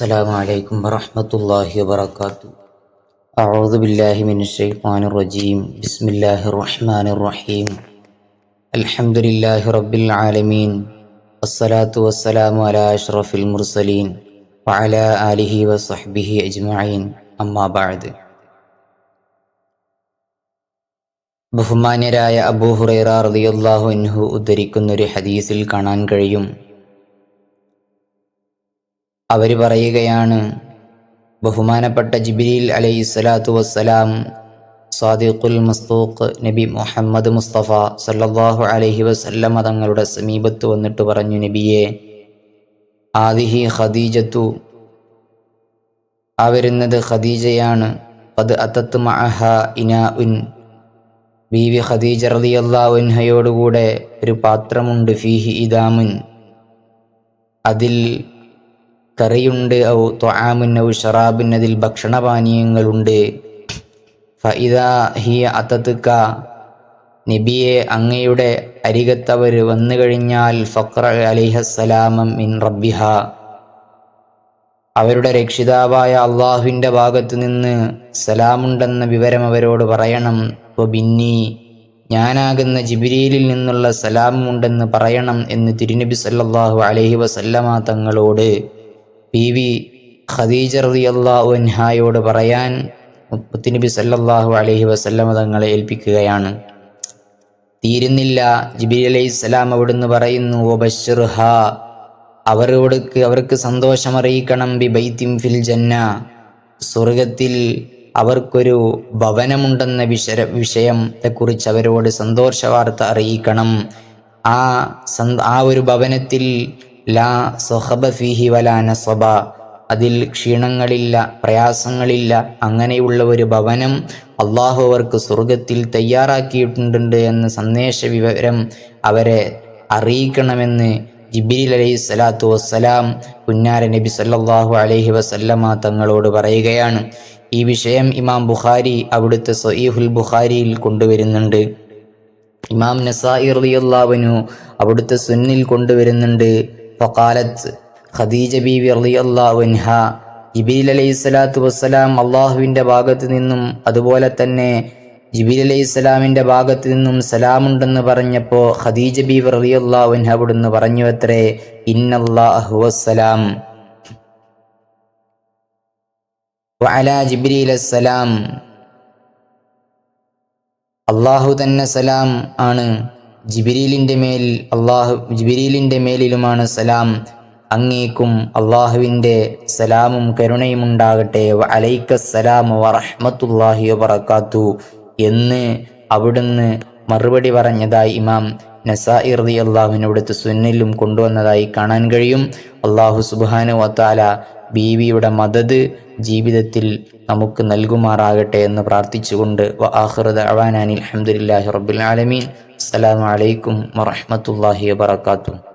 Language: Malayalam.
السلام عليكم ورحمة الله وبركاته أعوذ بالله من الشيطان الرجيم بسم الله الرحمن الرحيم الحمد لله رب العالمين الصلاة والسلام على أشرف المرسلين وعلى آله وصحبه أجمعين أما بعد ബഹുമാന്യരായ അബൂ ഹുറൈറ റളിയല്ലാഹു അൻഹു ഉദ്ധരിക്കുന്നൊരു ഹദീസിൽ കാണാൻ കഴിയും അവർ പറയുകയാണ് ബഹുമാനപ്പെട്ട ജിബിരിൽ അലൈഹി സ്വലാത്തു വസ്സലാം സ്വാദിഖുൽ മസ്തൂഖ് നബി മുഹമ്മദ് മുസ്തഫ സല്ലാഹു അലഹി വസല്ലമ തങ്ങളുടെ സമീപത്ത് വന്നിട്ട് പറഞ്ഞു നബിയെ ആദിഹി ഖദീജത്തു ആവരുന്നത് വരുന്നത് ഖദീജയാണ്. അത് അത്തത്ത് മഅഹ ഇന ഉൻ ബീവി ഖദീജ റളിയല്ലാഹു കൂടെ ഒരു പാത്രമുണ്ട് ഫീഹി ഇദാമുൻ. അതിൽ കറിയുണ്ട്. ഔ ത്വആമുൻ ഔ ഷറാബിൻ അതിൽ ഭക്ഷണപാനീയങ്ങളുണ്ട്. ഫഇദാ ഹിയ അതത്തുക്ക നബിയെ അങ്ങയുടെ അരികത്തവർ വന്നു കഴിഞ്ഞാൽ ഫക്ര അലിഹസ്സലാമം മിൻ റബ്ബിഹ. അവരുടെ രക്ഷിതാവായ അള്ളാഹുവിന്റെ ഭാഗത്തു നിന്ന് സലാമുണ്ടെന്ന വിവരം അവരോട് പറയണം. ബിന്നി ഞാനാകുന്ന ജിബിരിയിലിൽ നിന്നുള്ള സലാമുണ്ടെന്ന് പറയണം എന്ന് തിരുനബി സല്ലല്ലാഹു അലൈഹി വസല്ലമ തങ്ങളോട് പി വി ഖദീജ റളിയല്ലാഹു അൻഹായോട് പറയാൻ മുത്തുനബി സല്ലല്ലാഹു അലൈഹി വസല്ലമ തങ്ങളെ ഏൽപ്പിക്കുകയാണ്. തീരുന്നില്ല ജിബിരി അലൈഹി സ്വലാം അവിടുന്ന് പറയുന്നു ഒബശ്റുഹ അവരോടക്ക് അവർക്ക് സന്തോഷമറിയിക്കണം ബി ബൈത്തിം ഫിൽ ജന്ന സ്വർഗത്തിൽ അവർക്കൊരു ഭവനമുണ്ടെന്ന വിഷര വിഷയത്തെക്കുറിച്ച് അവരോട് സന്തോഷ വാർത്ത അറിയിക്കണം. ആ ആ ഒരു ഭവനത്തിൽ ലാ സൊഹബ ഫിഹി വലാ നസബ അതിൽ ക്ഷീണങ്ങളില്ല പ്രയാസങ്ങളില്ല അങ്ങനെയുള്ള ഒരു ഭവനം അള്ളാഹു അവർക്ക് സ്വർഗത്തിൽ തയ്യാറാക്കിയിട്ടുണ്ട് എന്ന സന്ദേശ വിവരം അവരെ അറിയിക്കണമെന്ന് ജിബിരിൽ അലൈഹി സ്വലാത്തു വസ്സലാം പുന്നാര നബി സല്ലാഹു അലൈഹി വസല്ലമ തങ്ങളോട് പറയുകയാണ്. ഈ വിഷയം ഇമാം ബുഖാരി അവിടുത്തെ സൊയ്ഹുൽ ബുഖാരിയിൽ കൊണ്ടുവരുന്നുണ്ട്. ഇമാം നസായി റളിയല്ലാഹുവിനു അവിടുത്തെ സുന്നിൽ കൊണ്ടുവരുന്നുണ്ട്. ഫഖാലത്ത് ഖദീജ ബീവി റളിയല്ലാഹു അൻഹ ജിബിരിൽ അലൈഹി സ്വലാത്തു വസ്സലാം അള്ളാഹുവിന്റെ ഭാഗത്തു നിന്നും അതുപോലെ തന്നെ ജിബിൽ അലൈഹി സ്വലാമിന്റെ ഭാഗത്തു നിന്നും സലാമുണ്ടെന്ന് പറഞ്ഞപ്പോൾ ഖദീജ ബീവി റളിയല്ലാഹു അൻഹ അവിടുന്ന് പറഞ്ഞു അത്രേ ഇന്നല്ലാഹു വസ്സലാം വഅലാ ജിബ്രീൽ അസ്സലാം അള്ളാഹു തന്നെ സലാം ആണ്. ജിബിരിലിന്റെ മേൽ അള്ളാഹു ജിബിരിലിന്റെ മേലിലുമാണ് സലാം. അങ്ങേക്കും അള്ളാഹുവിന്റെ സലാമും കരുണയും ഉണ്ടാകട്ടെ. അലൈക്കസ്സലാം വറഹ്മത്തുല്ലാഹി വറക്കാത്തു എന്ന് അവിടുന്ന് മറുപടി പറഞ്ഞതായി ഇമാം നസായി റതി അള്ളാഹുവിനോടത്ത് സുന്നിലും കൊണ്ടുവന്നതായി കാണാൻ കഴിയും. അള്ളാഹു സുബാനു വത്താല ബീവിയുടെ മദത് ജീവിതത്തിൽ നമുക്ക് നൽകുമാറാകട്ടെ എന്ന് പ്രാർത്ഥിച്ചുകൊണ്ട് ആഹ്റദ് അവാനാനി അലഹമുല്ലാഹി റബ്ബുൽ ആലമീൻ. അസ്സലാമു അലൈക്കും വറഹ്മത്തുള്ളാഹി വബറകാതുഹു.